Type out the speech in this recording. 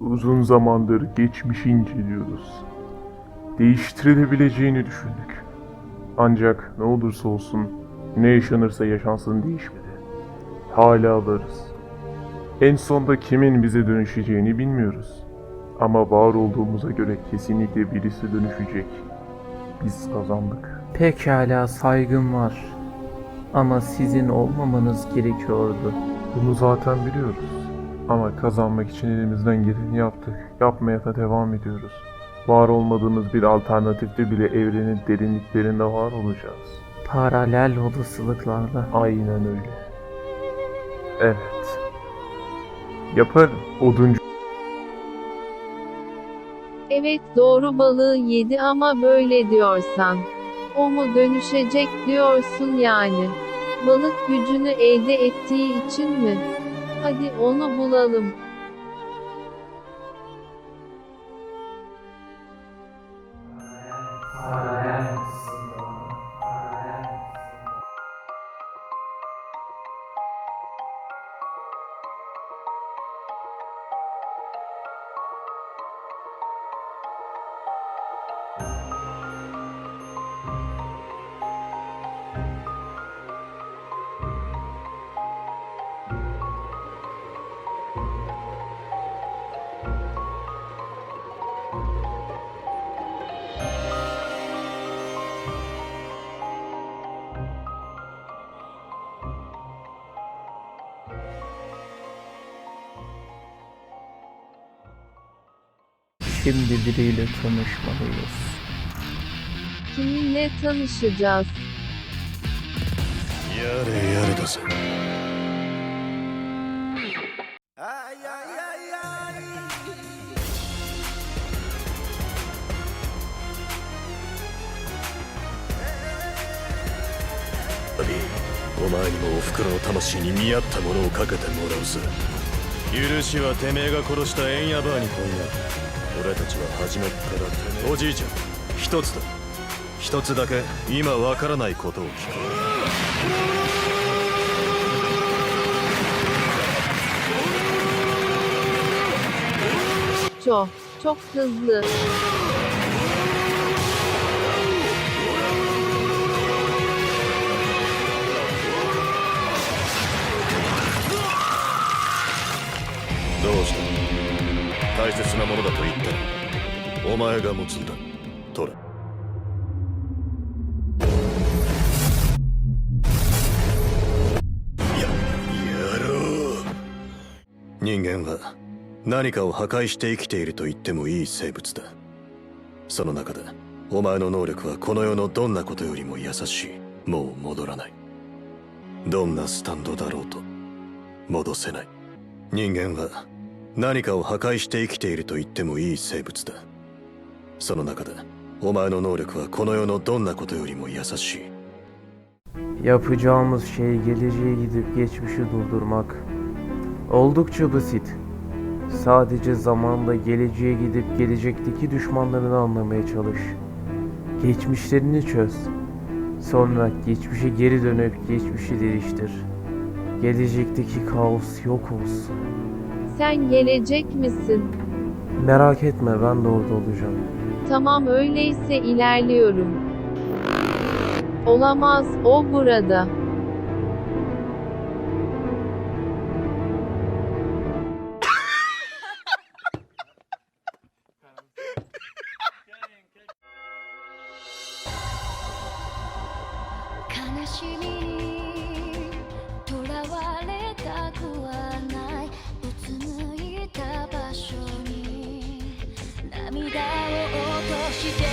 Uzun zamandır geçmişi inceliyoruz. Değiştirilebileceğini düşündük. Ancak ne olursa olsun, ne yaşanırsa yaşansın değişmedi. Hala varız. En sonda kimin bize dönüşeceğini bilmiyoruz. Ama var olduğumuza göre kesinlikle birisi dönüşecek. Biz kazandık. Pekala saygım var. Ama sizin olmamanız gerekiyordu. Bunu zaten biliyoruz. Ama kazanmak için elimizden geleni yaptık. Yapmaya da devam ediyoruz. Var olmadığımız bir alternatifte bile evrenin derinliklerinde var olacağız. Paralel olasılıklarla. Aynen öyle. Evet. Yaparım. Oduncu Evet doğru balığı yedi ama böyle diyorsan. O mu dönüşecek diyorsun yani. Balık gücünü elde ettiği için mi? Hadi onu bulalım. Şimdi biriyle tanışmalıyız. Kiminle tanışacağız? やれやれだぜ お前にもお袋の魂に見合ったものをかけてもらうぜ許しはてめえが殺したエンヤバーに今夜 俺たちは初めっからおじいちゃん一つだ。一つだけ今わからないことを聞く Çok, çok hızlı. 大切なものだと言った。お前が持つんだ。トラややろう。人間は何かを破壊して生きていると言ってもいい生物だ。その中でお前の能力はこの世のどんなことよりも優しい。もう戻らない。どんなスタンドだろうと。戻せない。人間は何かを破壊して生きていると言ってもいい生物だその中でお前の能力はこの世のどんなことよりも優しい Yapacağımız şey geleceğe gidip geçmişi durdurmak. Oldukça basit. Sadece zamanla geleceğe gidip gelecekteki düşmanlarını anlamaya çalış. Geçmişlerini çöz. Sonra geçmişe geri dönüp geçmişi değiştir. Gelecekteki kaos yok olsun. Sen gelecek misin? Merak etme ben de orada olacağım. Tamam öyleyse ilerliyorum. Olamaz, o burada.「涙を落として」